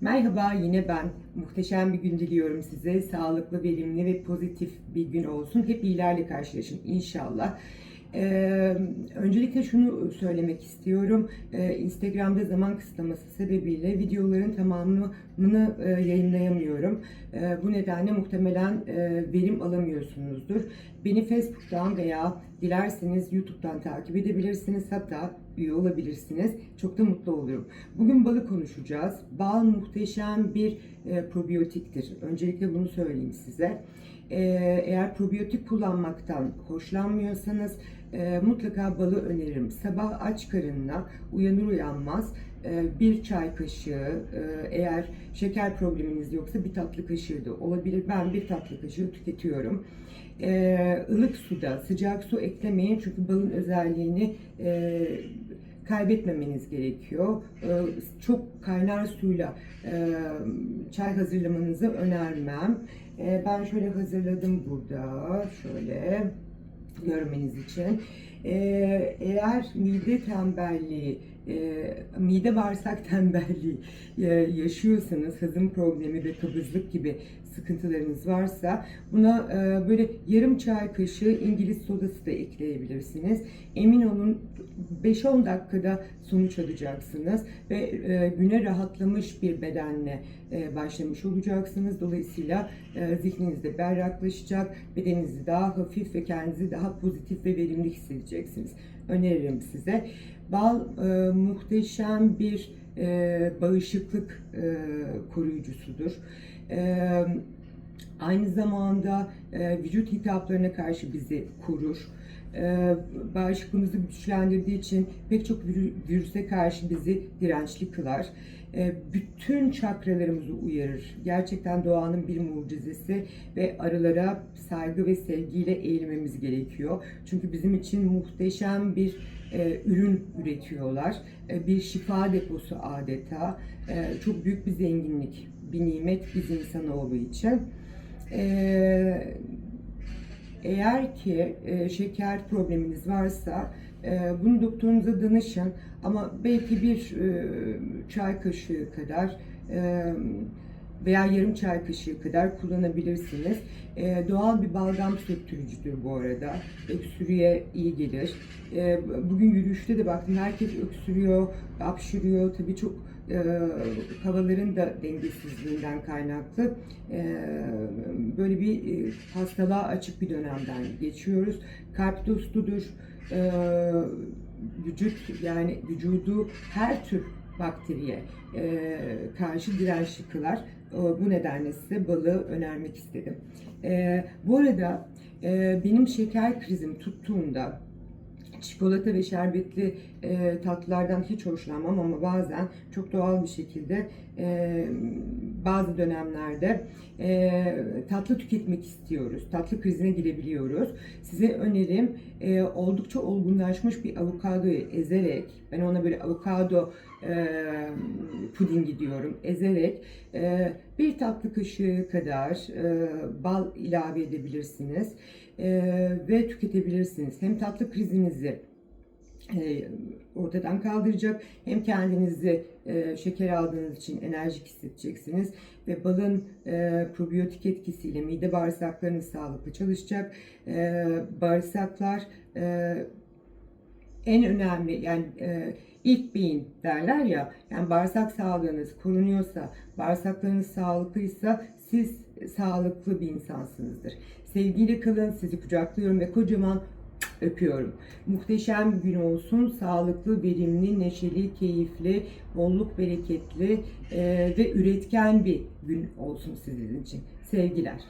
Merhaba yine ben. Muhteşem bir gün diliyorum size. Sağlıklı, verimli ve pozitif bir gün olsun. Hep iyilerle karşılaşın inşallah. Ee, öncelikle şunu söylemek istiyorum. Ee, Instagram'da zaman kısıtlaması sebebiyle videoların tamamını e, yayınlayamıyorum. Ee, bu nedenle muhtemelen e, verim alamıyorsunuzdur. Beni Facebook'tan veya dilerseniz YouTube'dan takip edebilirsiniz. Hatta üye olabilirsiniz. Çok da mutlu olurum. Bugün balı konuşacağız. Bal muhteşem bir e, probiyotiktir. Öncelikle bunu söyleyeyim size. Ee, eğer probiyotik kullanmaktan hoşlanmıyorsanız e, mutlaka balı öneririm. Sabah aç karınla uyanır uyanmaz e, bir çay kaşığı e, eğer şeker probleminiz yoksa bir tatlı kaşığı da olabilir. Ben bir tatlı kaşığı tüketiyorum. E, ılık suda sıcak su eklemeyin çünkü balın özelliğini e, kaybetmemeniz gerekiyor. E, çok kaynar suyla e, çay hazırlamanızı önermem. E, ben şöyle hazırladım burada. Şöyle görmeniz için. E, eğer mide tembelliği, mide bağırsak tembelliği e, yaşıyorsanız, hazım problemi ve kabızlık gibi sıkıntılarınız varsa buna e, böyle yarım çay kaşığı İngiliz sodası da ekleyebilirsiniz. Emin olun 5-10 dakikada sonuç alacaksınız ve e, güne rahatlamış bir bedenle e, başlamış olacaksınız. Dolayısıyla e, zihniniz de berraklaşacak, bedeninizi daha hafif ve kendinizi daha pozitif ve verimli hissedeceksiniz. Öneririm size. Bal e, muhteşem bir e, bağışıklık e, koruyucusudur. E, aynı zamanda e, vücut hitaplarına karşı bizi korur. E, bağışıklığımızı güçlendirdiği için pek çok virü- virüse karşı bizi dirençli kılar. E, bütün çakralarımızı uyarır. Gerçekten doğanın bir mucizesi ve arılara saygı ve sevgiyle eğilmemiz gerekiyor. Çünkü bizim için muhteşem bir e, ürün üretiyorlar. E, bir şifa deposu adeta. E, çok büyük bir zenginlik, bir nimet biz insanoğlu için. Eğer ki şeker probleminiz varsa bunu doktorunuza danışın ama belki bir çay kaşığı kadar veya yarım çay kaşığı kadar kullanabilirsiniz. E, doğal bir balgam söktürücüdür bu arada. Öksürüğe iyi gelir. E, bugün yürüyüşte de baktım herkes öksürüyor, hapşırıyor. Tabii çok e, havaların da dengesizliğinden kaynaklı e, böyle bir e, hastalığa açık bir dönemden geçiyoruz. Kalp dostudur. E, vücut yani vücudu her tür bakteriye e, karşı dirençli kılar. E, bu nedenle size balığı önermek istedim. E, bu arada e, benim şeker krizim tuttuğunda çikolata ve şerbetli e, tatlılardan hiç hoşlanmam ama bazen çok doğal bir şekilde e, bazı dönemlerde e, tatlı tüketmek istiyoruz. Tatlı krizine girebiliyoruz. Size önerim e, oldukça olgunlaşmış bir avokadoyu ezerek, ben ona böyle avokado e, pudingi diyorum, ezerek e, bir tatlı kaşığı kadar e, bal ilave edebilirsiniz e, ve tüketebilirsiniz. Hem tatlı krizinizi e, ortadan kaldıracak hem kendinizi e, şeker aldığınız için enerjik hissedeceksiniz ve balın e, probiyotik etkisiyle mide bağırsaklarınız sağlıklı çalışacak. E, bağırsaklar e, en önemli yani e, ilk beyin derler ya yani bağırsak sağlığınız korunuyorsa bağırsaklarınız sağlıklıysa siz sağlıklı bir insansınızdır. Sevgiyle kalın sizi kucaklıyorum ve kocaman öpüyorum. Muhteşem bir gün olsun. Sağlıklı, verimli, neşeli, keyifli, bolluk bereketli e, ve üretken bir gün olsun sizin için. Sevgiler.